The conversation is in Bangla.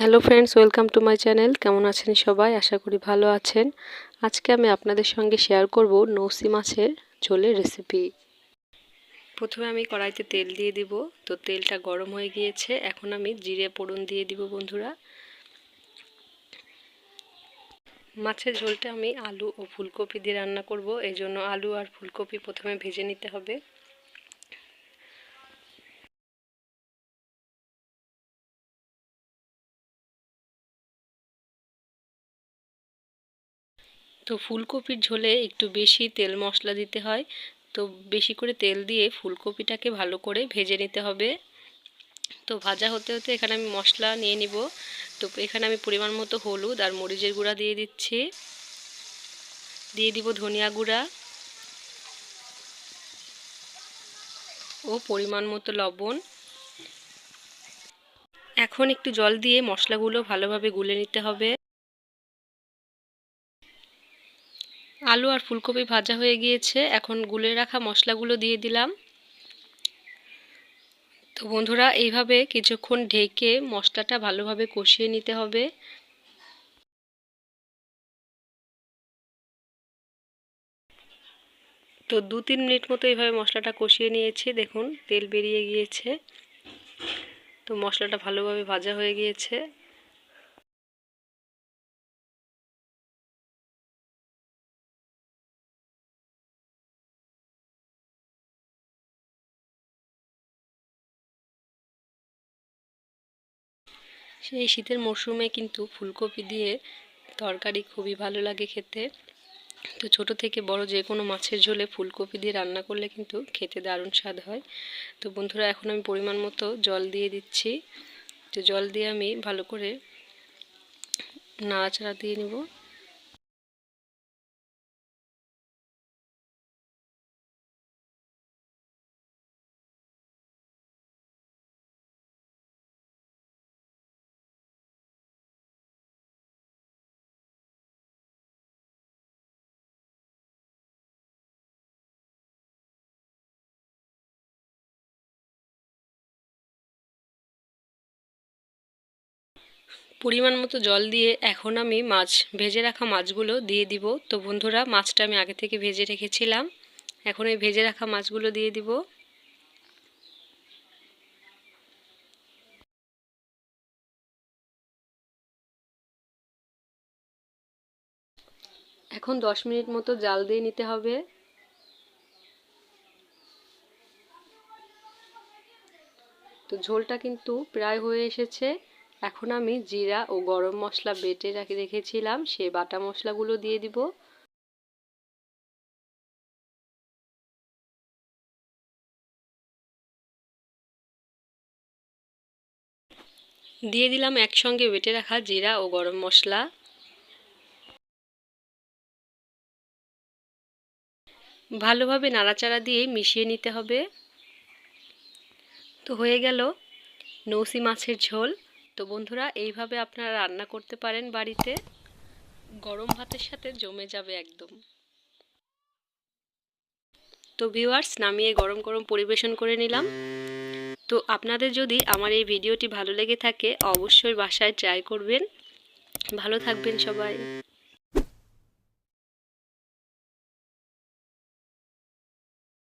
Hello friends welcome to my channel কেমন আছেন সবাই? আশা করি ভালো আছেন। আজকে আমি আপনাদের সঙ্গে শেয়ার করব নৌসি মাছের ঝোলের রেসিপি প্রথমে আমি কড়াইতে তেল দিয়ে দিব। তো তেলটা গরম হয়ে গিয়েছে। এখন আমি জিরে পোড়ন দিয়ে দিব বন্ধুরা। মাছের ঝোলটা আমি আলু ও ফুলকপি দিয়ে রান্না করব। এই জন্য আলু আর ফুলকপি প্রথমে ভেজে নিতে হবে। তো ফুলকপির ঝোলে একটু বেশি তেল মশলা দিতে হয়। তো বেশি করে তেল দিয়ে ফুলকপিটাকে ভালো করে ভেজে নিতে হবে। তো ভাজা হতে হতে এখানে আমি মশলা নিয়ে নিব। তো এখানে আমি পরিমাণ মতো হলুদ আর মরিচের গুঁড়া দিয়ে দিচ্ছি। দিয়ে দিব ধনিয়া গুঁড়া। ও পরিমাণ মতো লবণ। এখন একটু জল দিয়ে মশলাগুলো ভালোভাবে গুলে নিতে হবে। আলু আর ফুলকপি ভাজা হয়ে গিয়েছে। এখন গুলে রাখা মশলাগুলো দিয়ে দিলাম। তো বন্ধুরা, এইভাবে কিছুক্ষণ ঢেকে মশলাটা ভালোভাবে কষিয়ে নিতে হবে। তো দু তিন মিনিট মতো এইভাবে মশলাটা কষিয়ে নিয়েছি। দেখুন, তেল বেরিয়ে গিয়েছে। তো মশলাটা ভালোভাবে ভাজা হয়ে গিয়েছে। সেই শীতের মরশুমে কিন্তু ফুলকপি দিয়ে তরকারি খুবই ভালো লাগে খেতে। তো ছোট থেকে বড় যে কোনো মাছের ঝোলে ফুলকপি দিয়ে রান্না করলে কিন্তু খেতে দারুণ স্বাদ হয়। তো বন্ধুরা, এখন আমি পরিমাণ মতো জল দিয়ে দিচ্ছি। তো জল দিয়ে আমি ভালো করে নাড়াচাড়া দিয়ে নেব। পরিমাণ মতো জল দিয়ে এখন আমি মাছ, ভেজে রাখা মাছগুলো দিয়ে দিব। তো বন্ধুরা, মাছটা আমি আগে থেকে ভেজে রেখেছিলাম। এখন এই ভেজে রাখা মাছগুলো দিয়ে দিব। এখন দশ মিনিট মতো জাল দিয়ে নিতে হবে। তো ঝোলটা কিন্তু প্রায় হয়ে এসেছে। এখন আমি জিরা ও গরম মশলা বেটে রাখি রেখেছিলাম, সে বাটা মশলাগুলো দিয়ে দিব। দিয়ে দিলাম একসঙ্গে বেটে রাখা জিরা ও গরম মশলা। ভালোভাবে নাড়াচাড়া দিয়ে মিশিয়ে নিতে হবে। তো হয়ে গেল নৌসি মাছের ঝোল। তো বন্ধুরা, এইভাবে আপনারা রান্না করতে পারেন বাড়িতে। গরম ভাতের সাথে জমে যাবে একদম। তো ভিউয়ার্স নামিয়ে গরম গরম পরিবেশন করে নিলাম। তো আপনাদের যদি আমার এই ভিডিওটি ভালো লেগে থাকে, অবশ্যই বাসায় ট্রাই করবেন। ভালো থাকবেন সবাই।